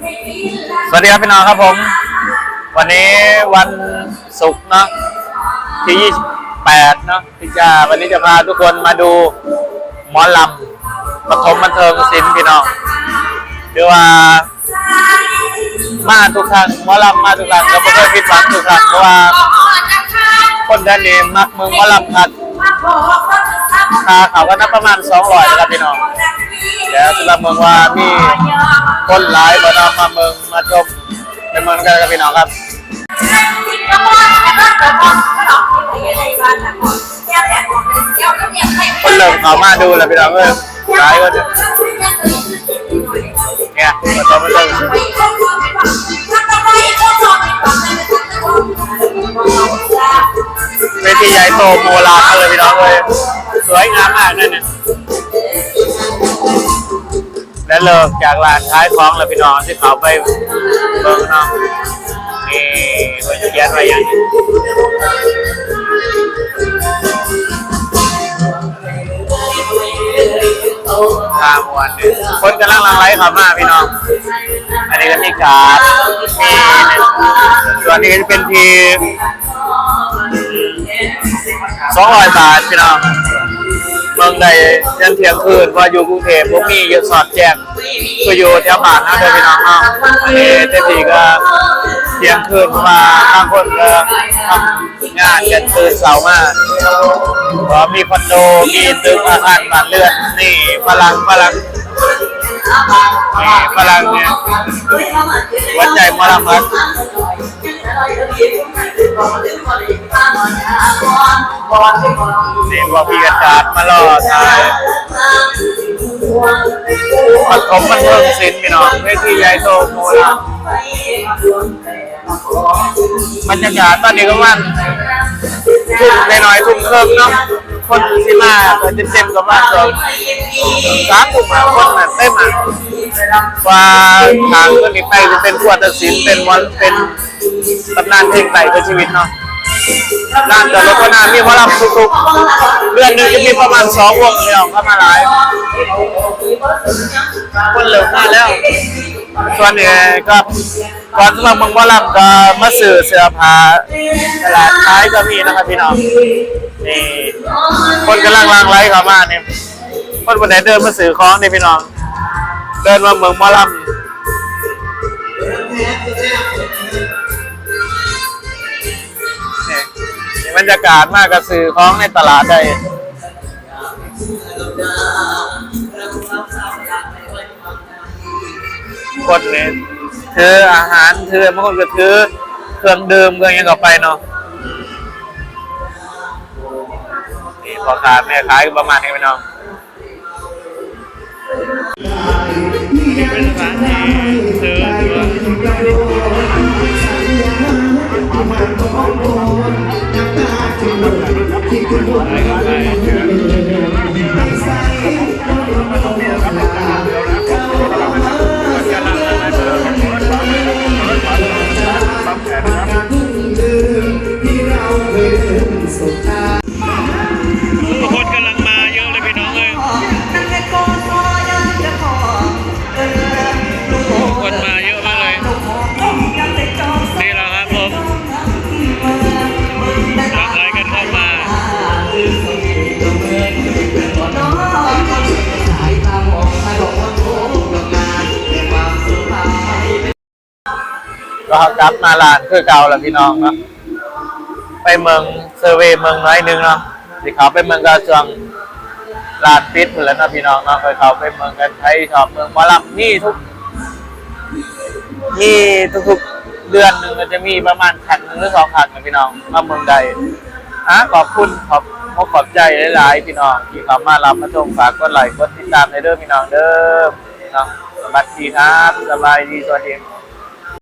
สวัสดีครับพี่น้องครับผม วันนี้วันศุกร์เนาะที่ 28 เนาะพี่จาวันนี้จะพาทุกคนมาดูหมอลำปฐมบันเทิงศิลป์พี่น้องคือว่า มาทุกครั้งหมอลำมาทุกครั้งก็ไม่เคยผิดหวังทุกครั้งเพราะว่า คนด้านนี้มักเมืองหมอลำครับค่าเขาก็นับประมาณ200ครับพี่น้องเดี๋ยวจะเมืองว่ามี คนหลายบ่นำมาเมืองมาชมในเมืองกันครับพี่น้องครับคนเริ่มเขามาดูแล้วพี่น้องเอ้ยหลายคนเนี่ยมาชมมาชมเวทีใหญ่โตโมลาเลยพี่น้องเอ้ยสวยงามมากนั่นเนี่ย เลิกจากร้านขายของแล้วพี่น้องที่เขาไปเบิ่งเนาะนี่เพิ่นเขียนไว้อย่างนี้ข้ามวันเนี่ยคนกำลังหลังไลเข้ามาพี่น้อง อันนี้ก็มีการมีส่วนนี้ก็จะเป็นทีสองร้อยบาทพี่น้อง งใดยันเที่ยงคืนว่าอยู่กรุงเทพพวกมีอยู่สอดแจ้งก็อยู่แถวบ้านนะเด้อพี่น้องเนาะอันนี้เต็มที่ก็เที่ยงคืนเพราะว่าบางคนก็ทำงานกันตื่นเสาร์มากพราะมีคอนโดมีตึกอาคารบ้านเรือนนี่ฝรั่งฝรั่งนี่ฝรั่งเนี่ยวัดใจหมอลำ ครับนี่ว่าพี่กระจาดมาล่อทายปัดผมมันเพิ่มสินพี่น้องเวทีใหญ่โตโมลำบรรยากาศตอนนี้ก็มันทุ่มไปหน่อยทุ่มครึ่งเนาะคนที่มาก็เต็มๆกับว่าสองสามทุ่มอะคนน่ะเต็มอะว่าทางก็นี่ไปจะเป็นขวดตัดสินเป็นวันเป็นตำนานเพลงไต่เพื่อชีวิตเนาะ นานแต่ละคนนานมีหมอลำทุกๆเดือนหนึงจะมีประมาณสองวงเนี่ยเข้ามาหลายคนเหลือมาแล้ว ส่วนนี้ก็ก่อนสำหรับเมืองหมอลำก็มาสื่อเสื้อผ้าตลาดท้ายก็มีนะครับพี่น้องนี่คนกำลังลังไลเข้ามาเนี่ยคนคนไหนเดินมาสื่อของนี่พี่น้อง เดินมาเมืองหมอลำ บรรยากาศมากกับสื่อของในตลาดได้คนเนี่ยถืออาหารถือบางคนก็ถือเครื่องดื่มเครื่องยังก็ไปเนาะนี่พอค้าแม่ขายประมาณนี้พี่น้องนี่เป็นร้านที่ ก็กลับมาลานคือเก่าแล้วพี่น้องเนาะไปเมืองเซอร์เวย์เมืองน้อยหนึงเนาะที่เขาไปเมืองกระทรวงลาดปิดหมดแล้วนะพี่น้องเนาะไปเขาไปเมืองกันไทยชอบเมืองมอลำนี่ทุกนี่ทุกๆเดือนหนึ่งก็จะมีประมาณขันหนึ่งหรือสองขันนะพี่น้องมาเมืองใดอะขอบคุณขอบขอบขอบใจหลายๆพี่น้องที่เขามารับมาชมฝากกดไลค์กดติดตามในเด้อพี่น้องเด้อพี่น้องสวัสดีครับสบายดีสวัสดี